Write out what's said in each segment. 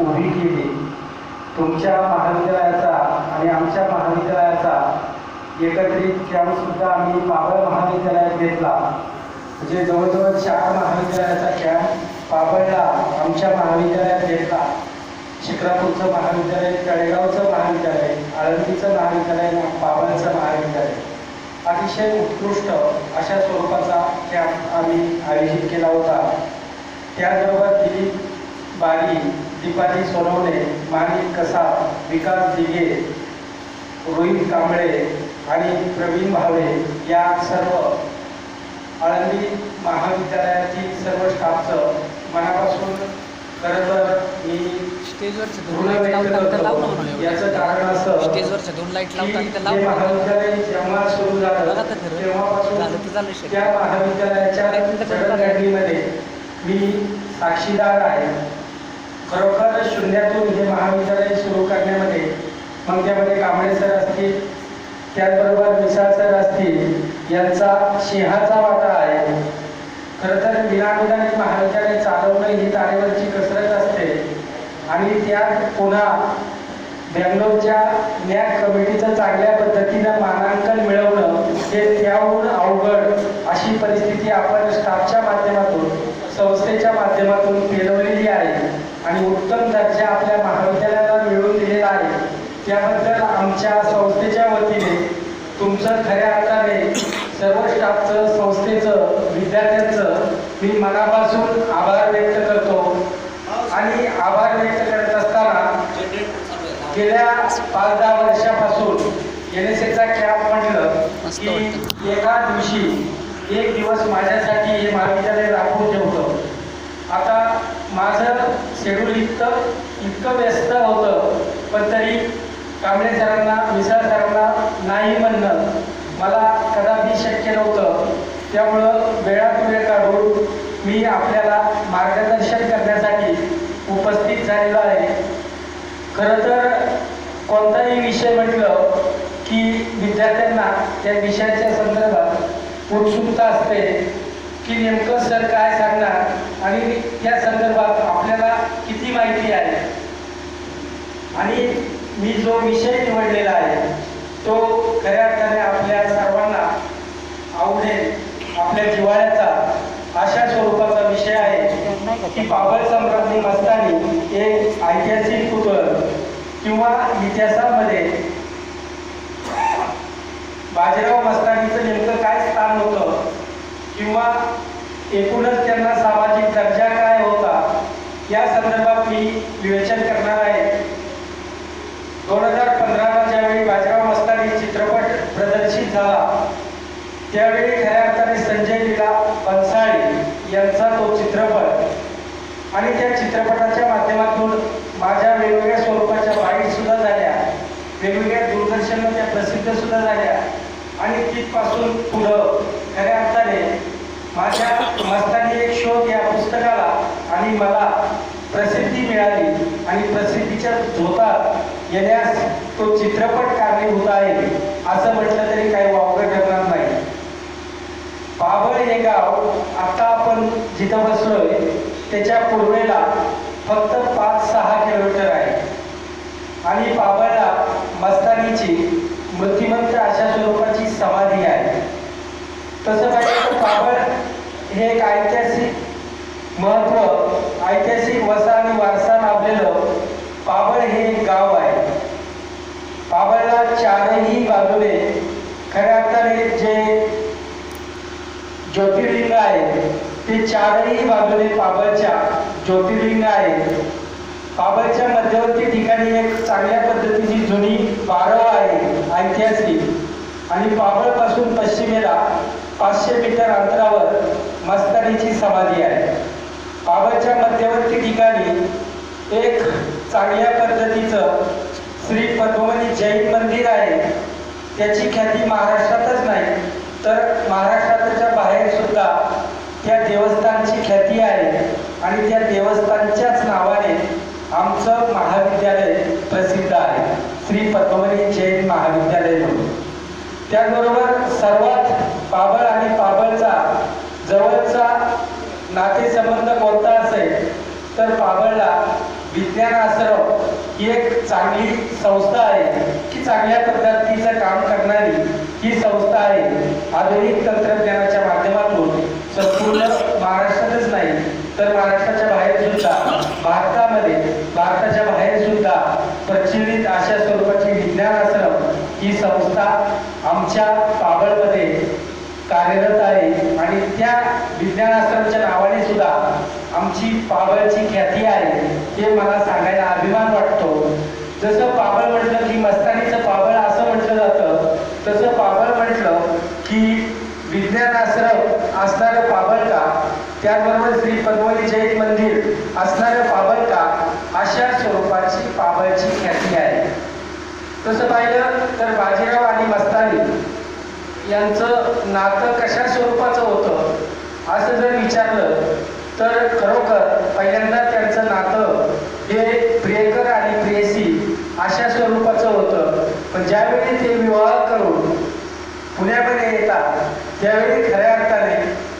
उभी केली. तुमच्या महाविद्यालयाचा आणि आमच्या महाविद्यालयाचा एकत्रित कॅम्पसुद्धा आम्ही पाबळ महाविद्यालयात घेतला. म्हणजे जवळजवळ चार महाविद्यालयाचा कॅम्प पाबळला आमच्या महाविद्यालयात घेतला. शिक्रापूरचं महाविद्यालय तळेगावचं महाविद्यालय आळंदीचं महाविद्यालय आणि पाबळचं महाविद्यालय. अतिशय उत्कृष्ट अशा स्वरूपाचा कॅम्प आम्ही आयोजित केला होता. त्याचबरोबर दिलीप बारी दीपाली सोनवणे माणिक कसाब विकास दिघे रोहित कांबळे आणि प्रवीण भावे या सर्व आळंदी महाविद्यालयातील सर्व स्टाफचं मनापासून खरं तर मी याचं कारण असं स्टेजवरच्या दोन लाइट लावतात. महाविद्यालय जेव्हा सुरू झालं. तेव्हापासून. त्या महाविद्यालयाच्या मी साक्षीदार आहे खरोखर शून्यातून हे महाविद्यालय सुरू करण्यामध्ये मग त्यामध्ये कांबळे सर असतील त्याचबरोबर मिसाळ सर असतील यांचा सिंहाचा वाटा आहे. खरं तर विनाविधाने महाविद्यालय चालवणं ही तारेवरची कसरत असते. आणि त्यात पुन्हा बेंगलोरच्या नॅक कमिटीचं चांगल्या पद्धतीनं मानांकन मिळवणं हे त्याहून अवघड अशी परिस्थिती आपण स्टाफच्या माध्यमातून संस्थेच्या माध्यमातून पेलवलेली आहे. आणि उत्तम दर्जा आपल्या महाविद्यालयाला मिळवून दिलेला आहे. त्याबद्दल आमच्या संस्थेच्या वतीने तुमचं खऱ्या अर्थाने सर्व स्टाफचं संस्थेचं विद्यार्थ्यांचं मी मनापासून आभार व्यक्त करतो. आणि आभार व्यक्त करत असताना गेल्या पाच दहा वर्षापासून एन एस एचा कॅम्प म्हटलं की एका दिवशी एक दिवस माझ्यासाठी हे महाविद्यालय राखून ठेवतं. आता माझं शेड्यूल इतकं इतकं व्यस्त होतं पण तरी कांबळे सरांना मिसाळ सरांना नाही म्हणणं मला कदापि शक्य नव्हतं. त्यामुळं वेळात वेळ काढून मी आपल्याला मार्गदर्शन करण्यासाठी उपस्थित झालेलो आहे. खरं तर कोणताही विषय म्हटलं की विद्यार्थ्यांना त्या विषयाच्या संदर्भात उत्सुकता असते. की नेमकं सर काय सांगणार? आणि त्या संदर्भात आपल्याला किती माहिती आहे? आणि मी जो विषय निवडलेला आहे तो खऱ्या अर्थाने आपल्या सर्वांना आवडेल आपल्या जिवाळ्याचा अशा स्वरूपाचा विषय आहे की बाबर सम्राज्ञी मस्तानी हे ऐतिहासिक पुतळ किंवा इतिहासामध्ये बाजीराव मस्तानीचं नेमकं काय स्थान होतं? किंवा एकूणच त्यांना सामाजिक दर्जा काय होता या संदर्भात मी विवेचन करणार आहे. दोन हजार पंधराला ज्यावेळी बाजीराव मस्तानी चित्रपट प्रदर्शित झाला त्यावेळी खऱ्या अर्थाने संजय लीला बन्साळी यांचा तो चित्रपट आणि त्या चित्रपटाच्या माध्यमातून माझ्या वेगवेगळ्या स्वरूपाच्या बाईट सुद्धा झाल्या वेगवेगळ्या दूरदर्शनला त्या प्रसिद्ध सुद्धा झाल्या आणि तिथपासून पुढं खऱ्या अर्थाने माझ्या मस्तानी एक शोध या पुस्तकाला आणि मला प्रसिद्धी मिळाली आणि प्रसिद्धीच्या झोतात येण्यास तो चित्रपट कारणीभूत आहे असं म्हटलं तरी काही वावगं ठरणार नाही. बाबळ हे गाव आता आपण जिथं बसलोय त्याच्या पूर्वेला फक्त पाच सहा किलोमीटर आहे. आणि बाबळला मस्तानीची मृत्युमंत अशा स्वरूपाची समाधी आहे. तसं पाहिजे हे एक ऐतिहासिक महत्त्व ऐतिहासिक वसा आणि वारसा लाभलेलं पाबळ हे एक गाव आहे. पाबळला चारही बाजूने खऱ्या अर्थाने जे ज्योतिर्लिंग आहे ते चारही बाजूने पाबळच्या ज्योतिर्लिंग आहे. पाबळच्या मध्यवर्ती ठिकाणी एक चांगल्या पद्धतीची जुनी बारव आहे ऐतिहासिक. आणि पाबळपासून पश्चिमेला पाचशे मीटर अंतरावर मस्तानीची समाधी आहे. बाबाच्या मध्यवर्ती ठिकाणी एक चांगल्या पद्धतीचं श्री पद्मनी जैन मंदिर आहे. त्याची ख्याती महाराष्ट्रातच नाही तर महाराष्ट्राच्या बाहेर सुद्धा त्या देवस्थानची ख्याती आहे आणि त्या देवस्थानच्याच नावाने आमचं महाविद्यालय प्रसिद्ध आहे. श्री पद्मनी जैन महाविद्यालय म्हणून. त्याचबरोबर सर्वात पाबळ आणि पाबळचा जवळचा नातेसंबंध कोणता असेल तर पाबळला विज्ञान आश्रम ही एक चांगली संस्था आहे. की चांगल्या पद्धतीचं काम करणारी ही संस्था आहे. आधुनिक तंत्रज्ञानाच्या माध्यमातून संपूर्ण महाराष्ट्रातच नाही तर महाराष्ट्राच्या बाहेर सुद्धा भारतामध्ये भारताच्या बाहेर सुद्धा प्रचलित अशा स्वरूपाची विज्ञान आश्रम ही संस्था आमच्या पाबळमध्ये कार्यरत आहे. आणि त्या विज्ञान आश्रमच्या नावाने आमची पाबळची ख्याती आहे हे मला सांगायला अभिमान वाटतो. जसं पाबळ म्हटलं की मस्तानीचं पाबळ असं म्हटलं जातं तसं पाबळ म्हटलं की विज्ञान आश्रम असणारं पाबळ का? त्याचबरोबर श्री पद्मली जैन मंदिर असणारं पाबळ का? अशा स्वरूपाची पाबळची ख्याती आहे. तसं पाहिलं तर बाजीराव आणि मस्तानी यांचं नातं कशा स्वरूपाचं होतं असं जर विचारलं तर खरोखर पहिल्यांदा त्यांचं नातं हे प्रियकर आणि प्रेयसी अशा स्वरूपाचं होतं. पण ज्यावेळी ते विवाह करून पुण्यामध्ये येतात त्यावेळी खऱ्या अर्थाने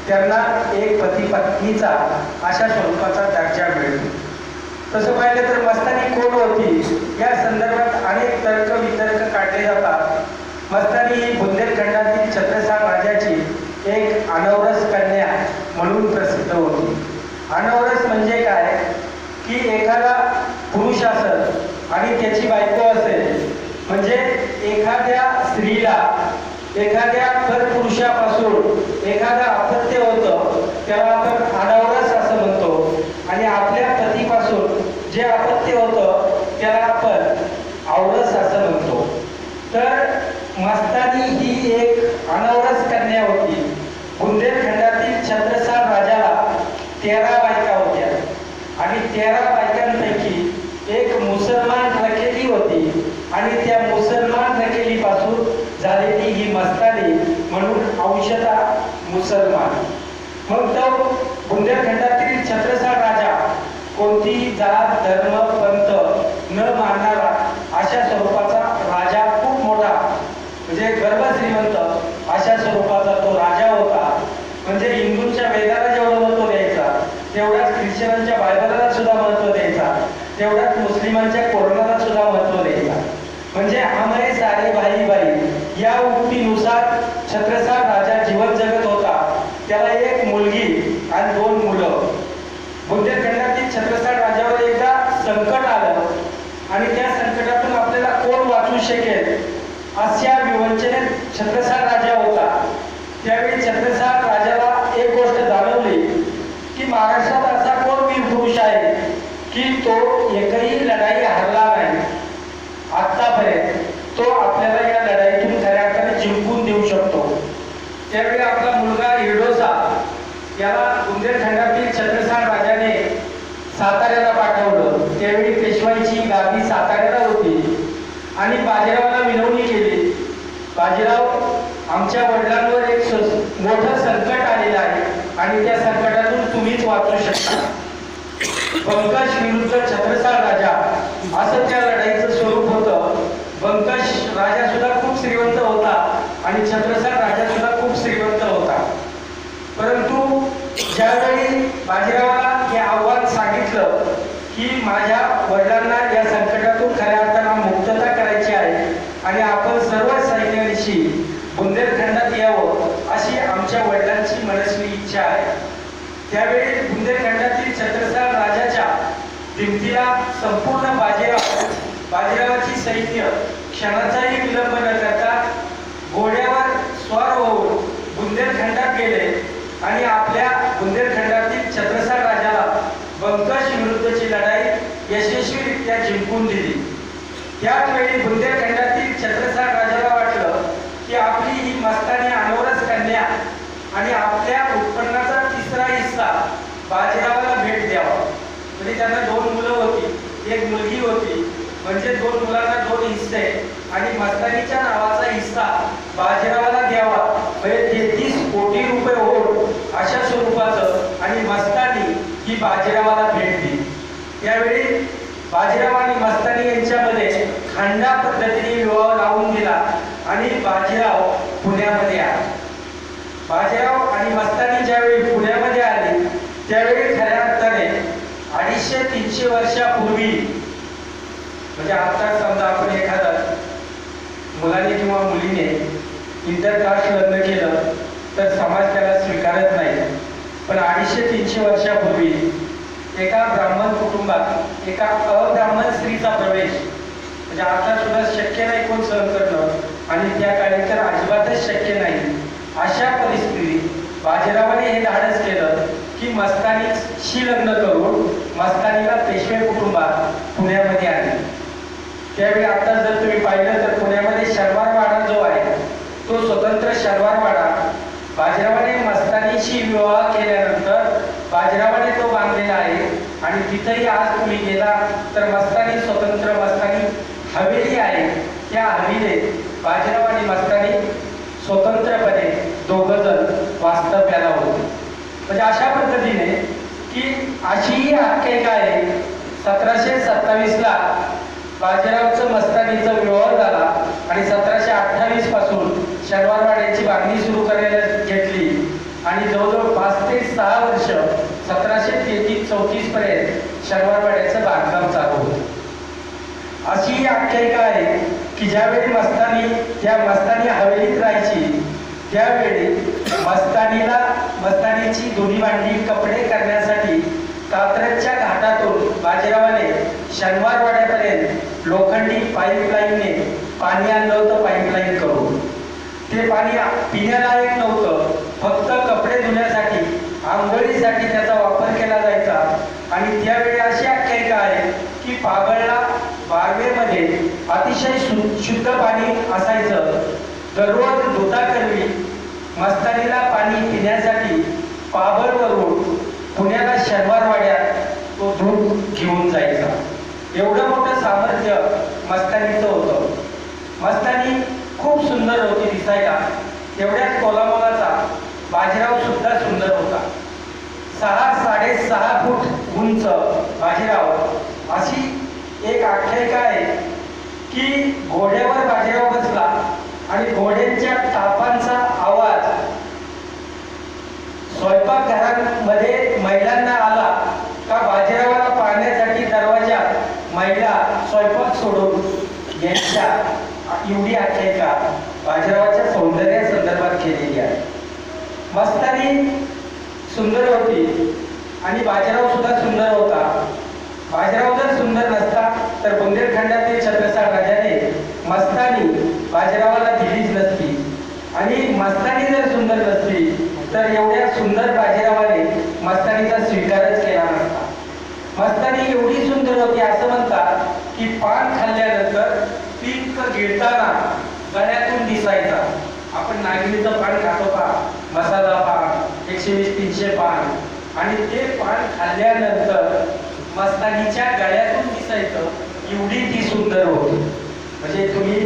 त्यांना एक पती पत्नीचा अशा स्वरूपाचा दर्जा मिळतो. तसं पाहिलं तर मस्तानी कोण होती या संदर्भात अनेक तर्क वितर्क काढले जातात. मस्तानी ही बुंदेलखंडातील छत्रसाल राजाची एक अनवरस कन्या म्हणून प्रसिद्ध होती अनवरस म्हणजे काय? की एखादा पुरुष असेल आणि त्याची बायको असेल म्हणजे एखाद्या स्त्रीला एखाद्या परपुरुषापासून एखादा अपत्य होतं त्याला आपण अनवरस असं म्हणतो. आणि आपल्या पतीपासून जे अपत्य होतं त्याला आपण आवरस असं म्हणतो. तर मस्तानी ही एक अनवरस कन्या होती. बुंदेलखंडात तेरा बायका होत्या. आणि तेरा बायकांपैकी एक मुसलमान रकेली होती आणि त्या मुसलमान रकेलीपासून झालेली ही मस्तानी म्हणून औषधा मुसलमान मग तो बुंदेलखंडातील छत्रसाल राजा कोणतीही जात धर्म पंथ न मानणारा अशा स्वरूपाचा राजा खूप मोठा म्हणजे गर्भ श्रीमंत अशा स्वरूपाचा तो राजा होता म्हणजे हिंदूंच्या वेदाला जेवढं महत्त्व द्यायचा तेवढ्याच ख्रिश्चनांच्या बायबलाला सुद्धा महत्त्व द्यायचा तेवढ्याच मुस्लिमांच्या कोरोनाला सुद्धा महत्त्व द्यायचा म्हणजे हमारे सारे भाई भाई या उक्तीनुसार छत्रसाल राजा जीवन जगत होता. त्याला एक मुलगी आणि दोन मुलं. बुंदेलखंडातील छत्रसाल राजावर एकदा संकट आलं आणि त्या संकटातून आपल्याला कोण वाचू शकेल? अशा विवंचनेत छत्रसाल राजा होता. त्यावेळी छत्रसाल राजाला एक गोष्ट जाणवली की महाराष्ट्रात असा कोण वीर पुरुष आहे की तो एकही लढाई हरला नाही आतापर्यंत तो आपल्याला या लढाईतून खऱ्या अर्थाने जिंकून देऊ शकतो त्यावेळी आपला मुलगा हिरडोसा याला बुंदेलखंडातील छत्रसाल राजाने साताऱ्याला पाठवलं त्यावेळी पेशवाईची गादी साताऱ्याला होती आणि बाजीरावाला विनवणी केली बाजीराव आमच्या वडिलांवर एक मोठं संकट आलेलं आहे आणि त्या संकटातून तुम्हीच वाचू शकता. पंकज विरुद्ध छत्रसाल राजा असं त्या लढाईचं स्वरूप होतं. पंकज राजा सुद्धा खूप श्रीमंत होता आणि छत्रसाल राजा सुद्धा खूप श्रीमंत होता. परंतु ज्यावेळी बाजीरावाला हे आव्हान सांगितलं की माझ्या वडिलांना या संकटातून खऱ्या अर्थानं मुक्तता करायची आहे आणि आपण सर्व सैन्यानिशी बुंदेलखंडात यावं अशी आमच्या वडिलांची मनस्वी इच्छा आहे त्यावेळी बुंदेलखंडातील छत्रसाल राजाच्या भिंतीला संपूर्ण बाजीराव बाजीरावाची सैन्य क्षणाचाही विलंब न करता घोड्यावर स्वार होऊन बुंदेलखंडात गेले आणि आपल्या बुंदेलखंडातील छत्रसाल राजाला बंकश विरुद्धची लढाई यशस्वीरित्या जिंकून दिली. त्याच वेळी बुंदेलखंडातील छत्रसाल राजाला वाटलं की आपली ही मस्तानी अनवरस कन्या आणि आपल्या बाजीरावाला भेट द्यावा. म्हणजे त्यांना दोन मुलं होती एक मुलगी होती. म्हणजे दोन मुलांना दोन हिस्से. आणि मस्तानीच्या नावाचा हिस्सा बाजीरावाला द्यावा. म्हणजे तेहतीस कोटी रुपये होऊन अशा स्वरूपाचं आणि मस्तानी ही बाजीरावाला भेट दिली. त्यावेळी बाजीराव आणि मस्तानी यांच्यामध्ये खांडा पद्धतीने विवाह लावून दिला आणि बाजीराव पुण्यामध्ये आला. बाजीराव आणि मस्तानी ज्यावेळी त्यावेळी खऱ्या अर्थाने अडीचशे तीनशे वर्षापूर्वी म्हणजे आता समजा आपण एखादा मुलाने किंवा मुलीने इंटरकास्ट लग्न केलं तर समाज त्याला स्वीकारत नाही. पण अडीचशे तीनशे वर्षापूर्वी एका ब्राह्मण कुटुंबात एका अब्राह्मण स्त्रीचा प्रवेश म्हणजे आता सुद्धा शक्य नाही कोण सहन करणं आणि त्या काळी तर अजिबातच शक्य नाही. अशा परिस्थितीत बाजीरावाने हे धाडस केलं. की मस्तानीशी लग्न करून मस्तानीला पेशवे कुटुंबात पुण्यामध्ये आणले. त्यावेळी आता जर तुम्ही पाहिलं तर पुण्यामध्ये शर्वारवाडा जो आहे तो स्वतंत्र शर्वारवाडा. बाजीरावाने मस्तानीशी विवाह केल्यानंतर बाजीरावाने तो बांधलेला आहे आणि तिथेही आज तुम्ही गेला तर मस्तानी स्वतंत्र मस्तानी हवेली आहे. त्या हवेलीत बाजीराव आणि मस्तानी स्वतंत्रपणे दोघ जण वास्तव्याला होते. म्हणजे अशा पद्धतीने की अशी ही आख्यायिका आहे. सतराशे सत्तावीसला बाजीरावचं मस्तानीचा विवाह झाला आणि सतराशे अठ्ठावीसपासून शनिवारवाड्याची मागणी सुरू करायला घेतली. आणि जवळजवळ पाच ते सहा वर्ष सतराशे तेहतीस चौतीस पर्यंत शनिवारवाड्याचं बांधकाम चालू होतं. अशी ही आख्यायिका आहे की ज्यावेळी मस्तानी त्या मस्तानी हवेलीत राहायची त्यावेळी मस्तानीला मस्तानीची दोन्ही भांडी कपडे करण्यासाठी कात्रजच्या घाटातून बाजीरावाने शनिवारवाड्यापर्यंत लोखंडी पाईपलाईनने पाणी आणलं होतं पाईपलाईन करून. ते पाणी पिण्यालायक नव्हतं फक्त कपडे धुण्यासाठी आंघोळीसाठी त्याचा वापर केला जायचा. आणि त्यावेळी अशी आख्यायिका आहे की पागळला बारवेमध्ये अतिशय शु- शुद्ध पाणी असायचं. दररोज धुता करवी मस्तानीला पाणी पिण्यासाठी पाबळवरून पुण्याला शनिवारवाड्यात तो दूध घेऊन जायचा. एवढं मोठं सामर्थ्य मस्तानीचं होतं. मस्तानी खूप सुंदर होती दिसायला. तेवढ्याच कोलामोलाचा बाजीराव सुद्धा सुंदर होता. सहा साडेसहा फूट उंच बाजीराव अशी एक आख्यायिका आहे की घोड्यावर बाजीराव बसला आणि घोडे टापांचा आवाज मध्ये महिलांना आला का बाजीरावाला पाहण्यासाठी दरवाजात महिला स्वयंपाक सोडून यांच्या एवढी आख्यायिका बाजीरावाच्या सौंदर्या संदर्भात केलेली आहे. मस्तानी सुंदर होती आणि बाजीराव सुद्धा सुंदर होता. बाजीराव जर सुंदर नसता तर बुंदेलखंडातील छत्रसाल राजाने मस्तानी बाजीरावाला दिलीच नसती. आणि मस्तानी जर सुंदर नसती तर एवढ्या सुंदर बाजीरावाने मस्तानीचा स्वीकारच केला नसता. मस्तानी एवढी सुंदर होती असं म्हणतात की पान खाल्ल्यानंतर पिंक गिळताना गळ्यातून दिसायचा. आपण नागिनीचं पान खातो का? मसाला पान एकशे वीस तीनशे पान. आणि ते पान खाल्ल्यानंतर मस्तानीच्या गळ्यातून दिसायचं. एवढी ती सुंदर होती. म्हणजे तुम्ही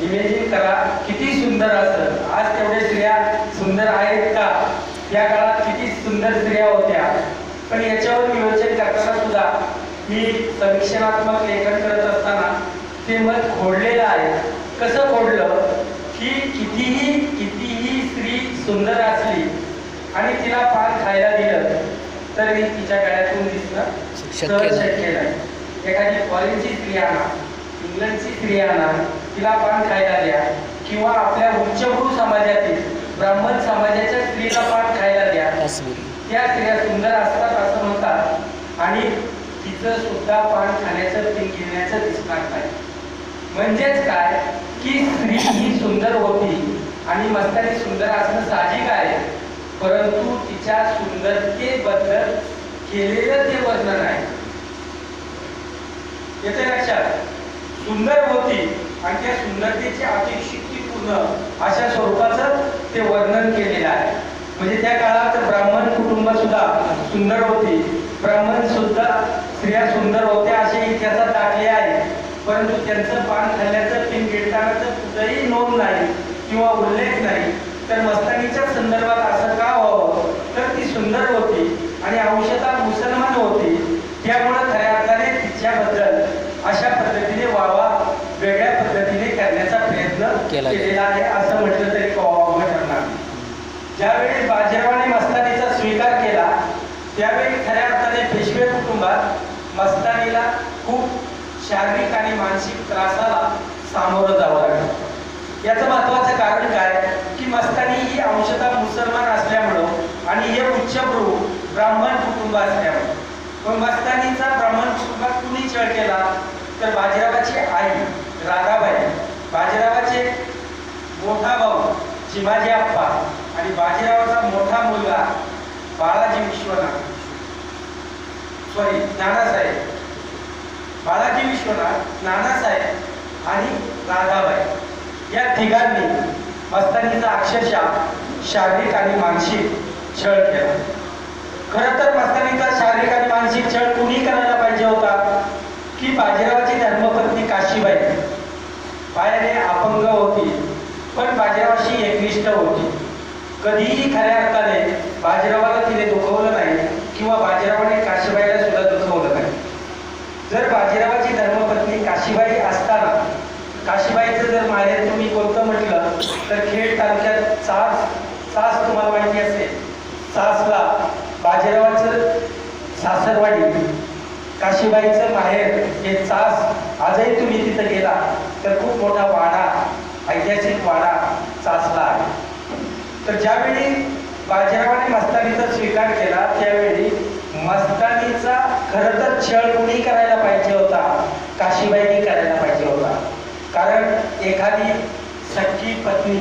इमेजिन करा किती सुंदर असत आज तेवढे स्त्रिया सुंदर आहेत का? त्या काळात किती सुंदर स्त्रिया होत्या. पण याच्यावर विवेचन करताना सुद्धा मी समीक्षणात्मक लेखन करत असताना ते मत खोडलेलं आहे. कसं खोडलं? की कितीही कितीही स्त्री सुंदर असली आणि तिला पान खायला दिलं तरी तिच्या गळ्यातून दिसणं शक्य सहज नाही. शक्य नाही. एखादी फॉरेनची स्त्री आणा इंग्लंडची स्त्री आणा तिला पान खायला द्या किंवा आपल्या उच्चभ्रू समाजातील ब्राह्मण समाजाच्या स्त्रीला पान खायला द्या. त्या स्त्रिया सुंदर असतात असं म्हणतात. आणि तिचं सुद्धा पान खाण्याचं पीक घेण्याचं दिसणार नाही. म्हणजेच काय? की स्त्री ही सुंदर होती आणि मस्तानी सुंदर असणं साहजिक आहे. परंतु तिच्या सुंदरतेबद्दल केलेलं ते वर्णन आहे येते लक्षात? सुंदर होती आणि त्या सुंदरतेची अतिशक्तीपूर्ण अशा स्वरूपाचं ते वर्णन केलेलं आहे. म्हणजे त्या काळात ब्राह्मण कुटुंब सुद्धा सुंदर होती. ब्राह्मण सुद्धा स्त्रिया सुंदर होत्या असे इतिहासात दाखले आहे. परंतु त्यांचं पान खाल्ल्याचं पिन गिळतानाचं कुठंही नोंद नाही किंवा उल्लेख नाही. तर मस्तानीच्या संदर्भात असं का व्हावं? तर ती सुंदर होती आणि औषधात मुसलमान होती. त्यामुळे खऱ्या अर्थाने तिच्याबद्दल अशा पद्धतीने वावा वेगळ्या पद्धतीने करण्याचा प्रयत्न. केलेला आहे असं म्हटलं तरी ठरणार. ज्यावेळी बाजीरावाने मस्तानीचा स्वीकार केला त्यावेळी खऱ्या अर्थाने पेशवे कुटुंबात मस्तानीला खूप शारीरिक आणि मानसिक त्रासाला सामोरं जावं लागलं. याचं महत्वाचं कारण काय? की मस्तानी ही अंशतः मुसलमान असल्यामुळं आणि हे उच्चभ्रू ब्राह्मण कुटुंब असल्यामुळं. पण मस्तानीचा ब्राह्मण कुटुंबात कुणी छळ केला? तर बाजीरावाची आई राधाबाई. बाजीरावाचे मोठा भाऊ शिवाजी आप्पा आणि बाजीरावाचा मोठा मुलगा बाळाजी विश्वनाथ. सॉरी नानासाहेब. बाळाजी विश्वनाथ नानासाहेब आणि राधाबाई. या तिघांनी मस्तानीचा अक्षरशः शारीरिक आणि मानसिक छळ केला. खरं तर मस्तानीचा शारीरिक आणि मानसिक छळ कुणी करायला पाहिजे होता की बाजीरावाची धर्मपत्नी काशीबाई. पायाने अपंग होती पण बाजीरावाशी एकनिष्ठ होती कधीही खऱ्या अर्थाने बाजीरावाला तिने दुखवलं नाही किंवा बाजीरावाने काशीबाईला सुद्धा दुखवलं नाही. जर बाजीरावाची धर्मपत्नी काशीबाई असताना काशीबाईचं जर माहेर तुम्ही कोणतं म्हटलं तर खेड तालुक्यात सास सास तुम्हाला माहिती असेल. सासला बाजीरावाचं सासरवाडी काशीबाईचं माहेर हे सास आजही तुम्ही तिथं गेला. तर खूप मोठा वाडा ऐतिहासिक वाडा साचला आहे. तर ज्यावेळी बाजीरावाने मस्तानीचा स्वीकार केला त्यावेळी मस्तानीचा खरं तर छळ कुणी करायला पाहिजे होता? काशीबाईने करायला पाहिजे होता. कारण एखादी सख्खी पत्नी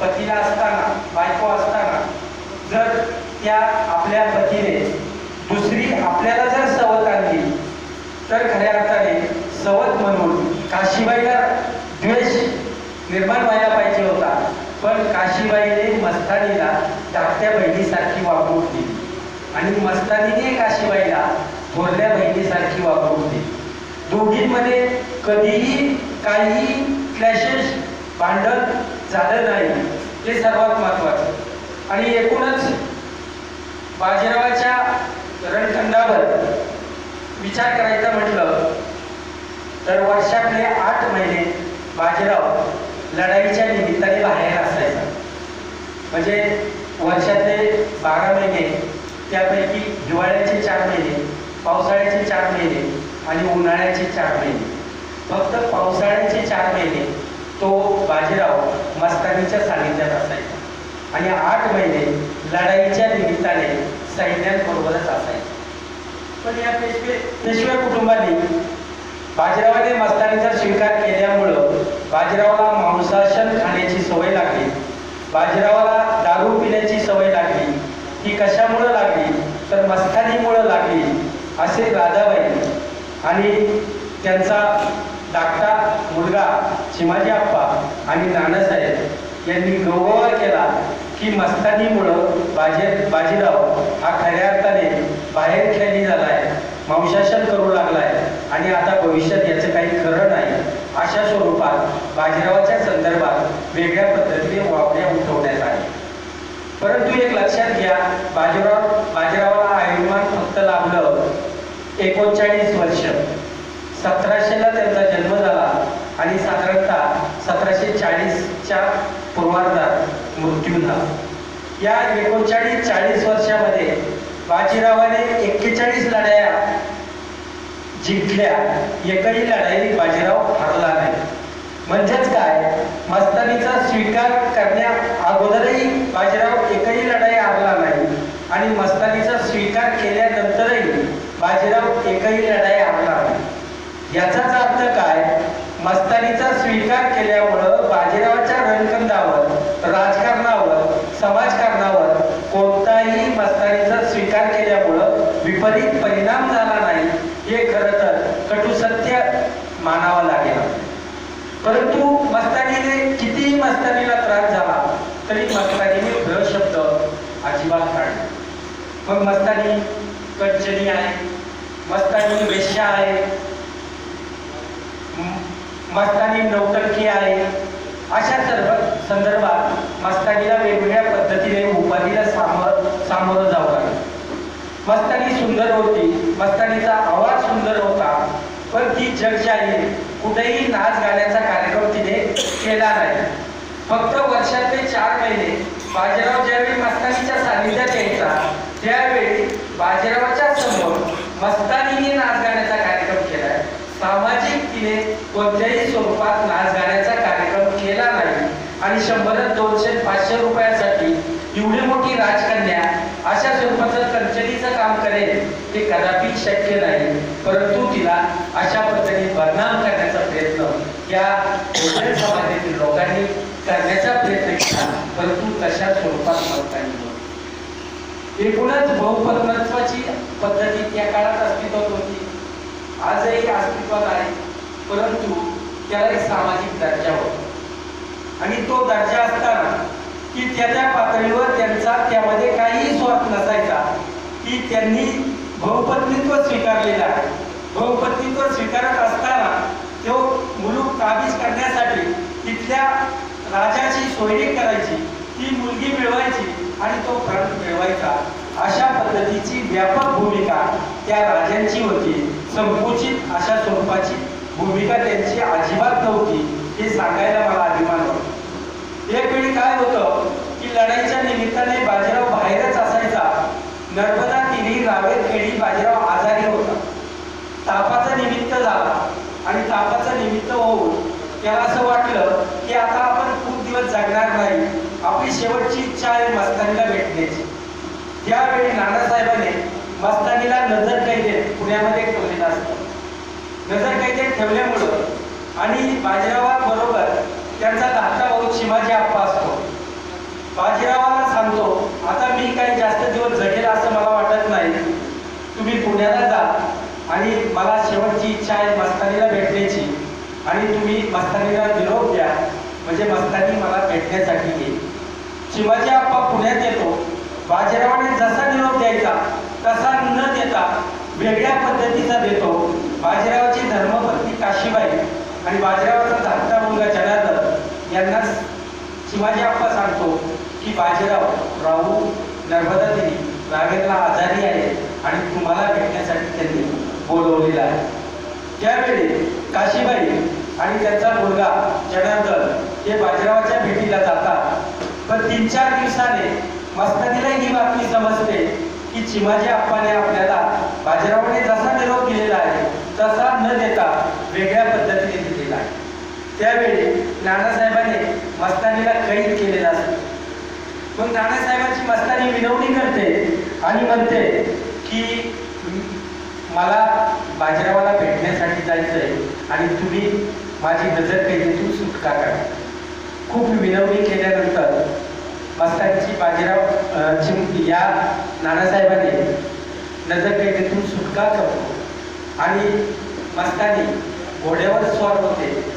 पतीला असताना बायको असताना जर त्या आपल्या पतीने दुसरी आपल्याला जर सवत आणली तर खऱ्या अर्थाने सवत म्हणून काशीबाईला द्वेष निर्माण व्हायला पाहिजे होता. पण काशीबाईने मस्तानीला धाकट्या बहिणीसारखी वागणूक दिली. आणि मस्तानीने काशीबाईला थोरल्या बहिणीसारखी वागणूक दिली. दोघींमध्ये कधीही काहीही क्लॅशेस भांडण झालं नाही. हे सर्वात महत्वाचं. आणि एकूणच बाजीरावाच्या रणखंडावर विचार करायचा म्हटलं तर वर्षातले आठ महिने बाजीराव लढाईच्या निमित्ताने बाहेर असायचा म्हणजे वर्षातले बारा महिने त्यापैकी हिवाळ्याचे चार महिने पावसाळ्याचे चार महिने आणि उन्हाळ्याचे चार महिने. फक्त पावसाळ्याचे चार महिने तो बाजीराव मस्तानीच्या सानिध्यात असायचा. आणि आठ महिने लढाईच्या निमित्ताने सैन्यांबरोबरच असायचा. पण या पेशवे पेशवे कुटुंबाने बाजीरावाने मस्तानीचा स्वीकार केल्यामुळं बाजीरावाला मांसाशन खाण्याची सवय लागली. बाजीरावाला दारू पिण्याची सवय लागली. ही कशामुळं लागली? तर मस्तानीमुळं लागली असे राधाबाई आणि त्यांचा धाकटा मुलगा चिमाजी आप्पा आणि नानासाहेब यांनी गौरव केला की मस्तानीमुळं बाजी बाजीराव हा खऱ्या अर्थाने बाहेर खेळली आहे. मांसाशन करू लागलाय. आणि आता भविष्यात याचं काही खरं नाही. अशा स्वरूपात बाजीरावाच्या संदर्भात वेगळ्या पद्धतीने वावड्या उठवण्यात आल्या. परंतु एक लक्षात घ्या बाजीराव बाजीरावाला आयुर्मान फक्त लाभलं एकोणचाळीस वर्ष. सतराशेला त्यांचा जन्म झाला आणि साधारणतः सतराशे चाळीसच्या पूर्वार्धात मृत्यू झाला. या एकोणचाळीस चाळीस वर्षामध्ये बाजीरावाने एक्केचाळीस लढाया जिंकल्या. एकही लढाई बाजीराव हरला नाही. म्हणजेच काय? मस्तानीचा स्वीकार करण्या अगोदरही बाजीराव एकही लढाई हरला नाही. आणि मस्तानीचा स्वीकार केल्यानंतरही बाजीराव एकही लढाई हरला नाही. याचाच अर्थ काय? मस्तानीचा स्वीकार केल्यामुळं बाजीरावाच्या रणकंदावर राजकारणावर समाजकारणावर कोणताही मस्तानीचा स्वीकार केल्यामुळं विपरीत परिणाम झाला नाही हे खरं तर कटू सत्य मानावं लागेल. परंतु मस्तानीने कितीही मस्तानीला त्रास झाला तरी मस्तानीने भ्र शब्द अजिबात काढला मग मस्तानी कंचनी आहे मस्तानी वेश्या आहे मस्तानी नौटंकी आहे अशा सर्व संदर्भात मस्तानीला वेगवेगळ्या पद्धतीने उपाधीला सामोरं सामोरं जावं मस्तानी सुंदर होती मस्तानीचा आवाज सुंदर होता पण ती जगशाही कुठेही नाच गाण्याचा कार्यक्रम तिने केला नाही. फक्त वर्षातले चार महिने बाजीराव ज्यावेळी मस्तानीच्या सानिध्यात यायचा त्यावेळी बाजीरावाच्या समोर मस्तानीने नाच गाण्याचा कार्यक्रम केला. सामाजिक तिने कोणत्याही स्वरूपात नाच गाण्याचा कार्यक्रम केला नाही. आणि शंभर दोनशे पाचशे रुपयासाठी एवढी मोठी राजकन्या अशा स्वरूपाचं कंचनीचं काम करेल हे कदापि शक्य नाही परंतु तिला अशा पद्धतीने बदनाम करण्याचा प्रयत्न या गोंधळ समाजातील लोकांनी करण्याचा प्रयत्न केला. परंतु तशा स्वरूपात मस्तानी एकूणच बहुपत्नत्वाची पद्धती त्या काळात अस्तित्वात होती. आजही अस्तित्वात आहे. परंतु त्याला एक सामाजिक दर्जा होता. आणि तो दर्जा असताना की त्या त्या पातळीवर त्यांचा त्यामध्ये काहीही स्वार्थ नसायचा की त्यांनी बहुपत्नीत्व स्वीकारलेलं आहे. बहुपत्नीत्व स्वीकारत असताना तो मुलूक काबीज करण्यासाठी तिथल्या राजाची सोयरी करायची ती मुलगी मिळवायची आणि तो फ्रंट मिळवायचा. अशा पद्धतीची व्यापक भूमिका त्या राजांची होती. संकुचित अशा स्वरूपाची भूमिका त्यांची अजिबात नव्हती हे सांगायला मला अभिमान वाटतो. एक वेळी काय होतं की लढाईच्या निमित्ताने बाजीराव बाहेरच असायचा. नर्मदा तिन्ही रावेत खेळी बाजीराव आजारी होता. तापाचं निमित्त झाला आणि तापाचं निमित्त त्याला असं वाटलं की आता आपण खूप दिवस जगणार नाही. आपली शेवटची इच्छा आहे मस्तानीला भेटण्याची त्यावेळी नानासाहेबांनी मस्तानीला नजर कैदेत पुण्यामध्ये ठेवलेलं असतं. नजर कैदेत ठेवल्यामुळं आणि बाजीरावाबरोबर त्यांचा धाकटा भाऊ शिमाजी आप्पा असतो. बाजीरावाला सांगतो आता मी काही जास्त दिवस जगेल असं मला वाटत नाही. तुम्ही पुण्याला जा आणि मला शेवटची इच्छा आहे मस्तानीला भेट आणि तुम्ही मस्तानीला निरोप द्या. म्हणजे मस्तानी मला भेटण्यासाठी येईल. शिवाजी आप्पा पुण्यात येतो. बाजीरावाने जसा निरोप द्यायचा तसा न देता वेगळ्या पद्धतीचा देतो. बाजीरावाची धर्मपत्नी काशीबाई आणि बाजीरावाचा धाकटा मुलगा जनार्दन यांना शिवाजी आप्पा सांगतो की बाजीराव राहू नर्मदा देवी रावेरला आजारी आहे आणि तुम्हाला भेटण्यासाठी त्यांनी बोलवलेलं आहे. त्यावेळी काशीबाई आणि त्यांचा मुलगा जनार्दन हे बाजीरावाच्या भेटीला जातात पण तीन चार दिवसाने मस्तानीला ही बातमी समजते की चिमाजी आप्पाने आपल्याला बाजीरावाने जसा निरोप दिलेला आहे तसा न देता वेगळ्या पद्धतीने दिलेला आहे. त्यावेळी नानासाहेबांनी मस्तानीला कैद केलेला असतो. मग नानासाहेबांची मस्तानी विनवणी करते आणि म्हणते की मला बाजीरावाला भेटण्यासाठी जायचं आहे आणि तुम्ही माझी नजर कैदेतून सुटका करा. खूप विनवणी केल्यानंतर मस्तांची बाजीराव चिमकी या नानासाहेबांनी नजर कैदेतून सुटका करतो आणि मस्तानी घोड्यावर स्वार होते.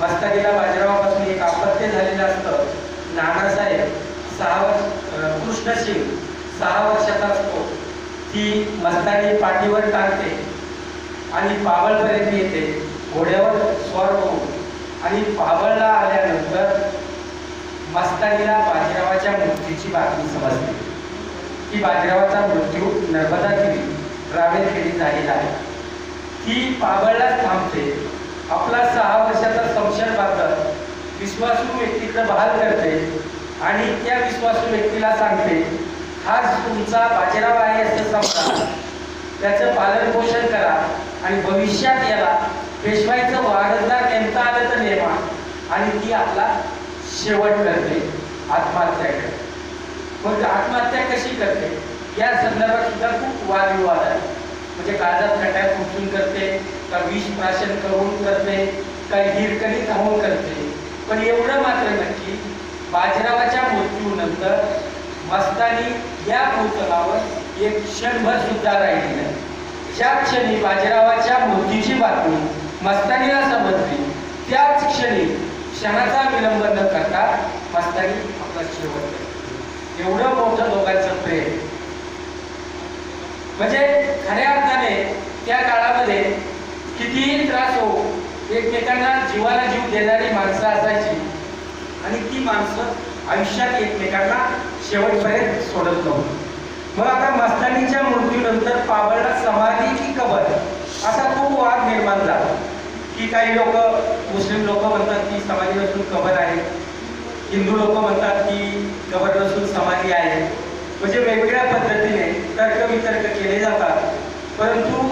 मस्तानीला बाजीरावापासून एक अपत्य झालेलं असतं. नानासाहेब सहा वर्ष अं, सहा वर्षाचा असतो. ती मस्तानी पाठीवर टाकते आणि पाबळपर्यंत येते. घोड्यावर स्वार होऊन आणि पाबळला आल्यानंतर मस्तानीला बाजीरावाच्या मृत्यूची बातमी समजते. की बाजीरावाचा मृत्यू नर्मदा देवी रावेर खेडी झालेला आहे. ती पाबळलाच थांबते. आपला सहा वर्षाचा संशय बांधत विश्वासू व्यक्तीकडे बहाल करते आणि त्या विश्वासू व्यक्तीला सांगते हाच तुमचा बाजीराव आहे असं समजा त्याचं पालन पोषण करा आणि भविष्यात याला पेशवाईचं वारसदार नेमता आलं तर नेमा आणि ती आपला शेवट करते. आत्महत्या करते मग आत्महत्या कशी करते? या संदर्भात सुद्धा खूप वादविवाद आहे. म्हणजे काळजात खड्ड्या फुटून करते का विष प्राशन करून करते का हिरकणी थांबून करते. पण एवढं मात्र नक्की बाजीरावाच्या मृत्यूनंतर मस्तानी या भूतलावर एक क्षणभर सुद्धा राहिली नाही. ज्या क्षणी बाजीरावाच्या मृत्यूची बातमी मस्तानीला समजली त्याच क्षणी क्षणाचा विलंब न करता मस्तानी आपला शेवट एवढं मोठं दोघांचं प्रेम. म्हणजे खऱ्या अर्थाने त्या काळामध्ये कितीही त्रास हो एकमेकांना जीवाला जीव देणारी माणसं असायची. आणि ती माणसं आयुष्यात एकमेकांना शेवटपर्यंत सोडत नव्हती. मग आता मस्तानीच्या मृत्यूनंतर पाबळला समाधी की कबर असा खूप वाद निर्माण झाला. की काही लोक मुस्लिम लोक म्हणतात की समाधी नसून कबर आहे. हिंदू लोक म्हणतात की कबर नसून समाधी आहे. म्हणजे वेगवेगळ्या पद्धतीने तर्कवितर्क केले जातात. परंतु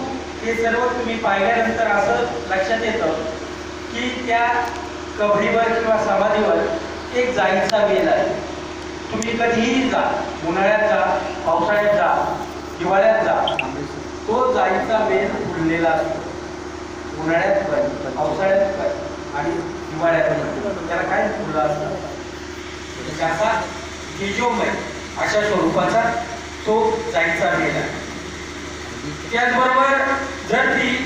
ते सर्व तुम्ही पाहिल्यानंतर असं लक्षात येतं की त्या कबरीवर किंवा समाधीवर एक जाईचा वेल आहे. तुम्ही कधीही जा? उन्हाळ्यात जा पावसाळ्यात जा हिवाळ्यात जा. तो जाईचा वेल फुललेला असतो. उन्हाळ्यात पण पावसाळ्यात पण आणि हिवाळ्यात पण. त्याला काय फुललं असतं म्हणजे त्याचा तेजोमय अशा स्वरूपाचा तो जायचा वेल आहे. त्याचबरोबर जर ती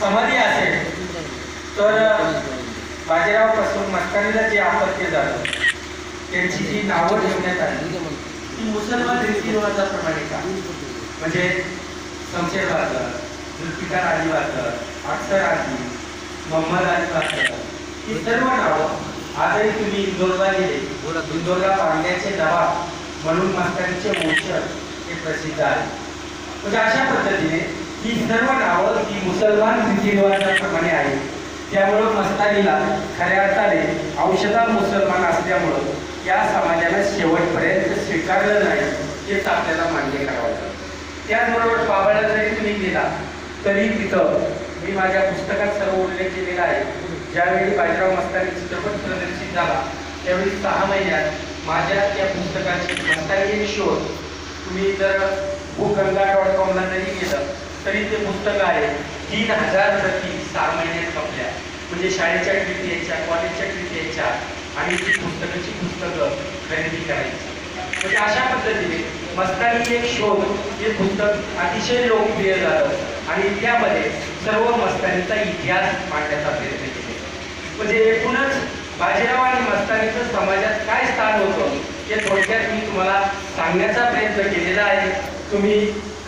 समाधी असेल तर बाजीरावपासून मस्कानीला जे आपत्य झालं त्यांची जी नावं ठेवण्यात आली ती मुसलमान रीतिरिवाजाप्रमाणे का? म्हणजे शमशेर बाजार जुल्फिकार अली बाजार अक्षर आली मोहम्मद अली बाजार ही सर्व नावं आजही तुम्ही इंदोरला गेले. इंदोरला बांधण्याचे नवाब म्हणून मस्तानीचे वंशज हे प्रसिद्ध आहे. म्हणजे अशा पद्धतीने ही सर्व नावं ही मुसलमान रीतिरिवाजाप्रमाणे आहेत. त्यामुळं मस्तानीला खऱ्या अर्थाने औषधा मुसलमान असल्यामुळं या समाजाला शेवटपर्यंत स्वीकारलं नाही हेच आपल्याला मान्य करावं लागतं. त्याचबरोबर बाबाला जरी तुम्ही गेला तरी तिथं मी माझ्या पुस्तकात सर्व उल्लेख केलेला आहे. ज्यावेळी बाजीराव मस्तानी चित्रपट प्रदर्शित झाला त्यावेळी सहा महिन्यात माझ्या त्या पुस्तकाची मस्तानी शोध तुम्ही जर भूगंगा डॉट कॉमला जरी गेलं तरी ते पुस्तक आहे तीन हजार प्रती सहा महिन्यात संपल्या. म्हणजे शाळेच्या ट्रिप कॉलेजच्या ट्रिप आणि ती पुस्तकाची पुस्तकं खरेदी करायची. म्हणजे अशा पद्धतीने मस्तानी एक शोध हे पुस्तक अतिशय लोकप्रिय झालं आणि त्यामध्ये सर्व मस्तानीचा इतिहास मांडण्याचा प्रयत्न केला. म्हणजे एकूणच बाजीराव आणि मस्तानीचं समाजात काय स्थान होतं हे थोडक्यात मी तुम्हाला सांगण्याचा प्रयत्न केलेला आहे. तुम्ही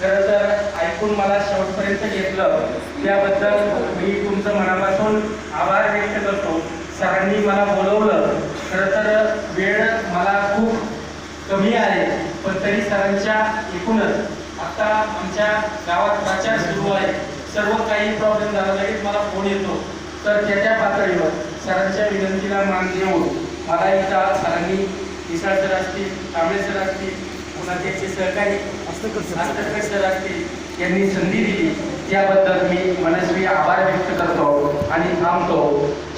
खरं तर ऐकून मला शेवटपर्यंत घेतलं. त्याबद्दल मी तुमचं मनापासून आभार व्यक्त करतो. सरांनी मला बोलवलं. खरं तर वेळ मला खूप कमी आहे पण तरी सरांच्या एकूणच. आता आमच्या गावात प्रचार सुरू आहे. सर्व काही प्रॉब्लेम झाला लगेच मला फोन येतो. तर त्याच्या पातळीवर सरांच्या विनंतीला मान देऊन मला इथं सरांनी निसाळ सर असतील कांबळे सर असतील पुन्हा त्याचे सहकारी सर असतील यांनी संधी दिली. त्याबद्दल मी मनस्वी आभार व्यक्त करतो आणि थांबतो.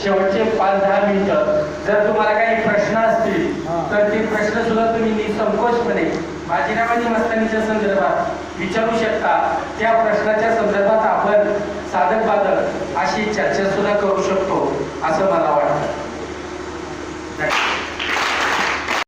शेवटचे पाच दहा मिनिटं जर तुम्हाला काही प्रश्न असतील तर ते प्रश्न सुद्धा तुम्ही निसंकोचपणे बाजीराव आणि मस्तानीच्या संदर्भात विचारू शकता. त्या प्रश्नाच्या संदर्भात आपण साधक बाधक अशी चर्चा सुद्धा करू शकतो असं मला वाटतं.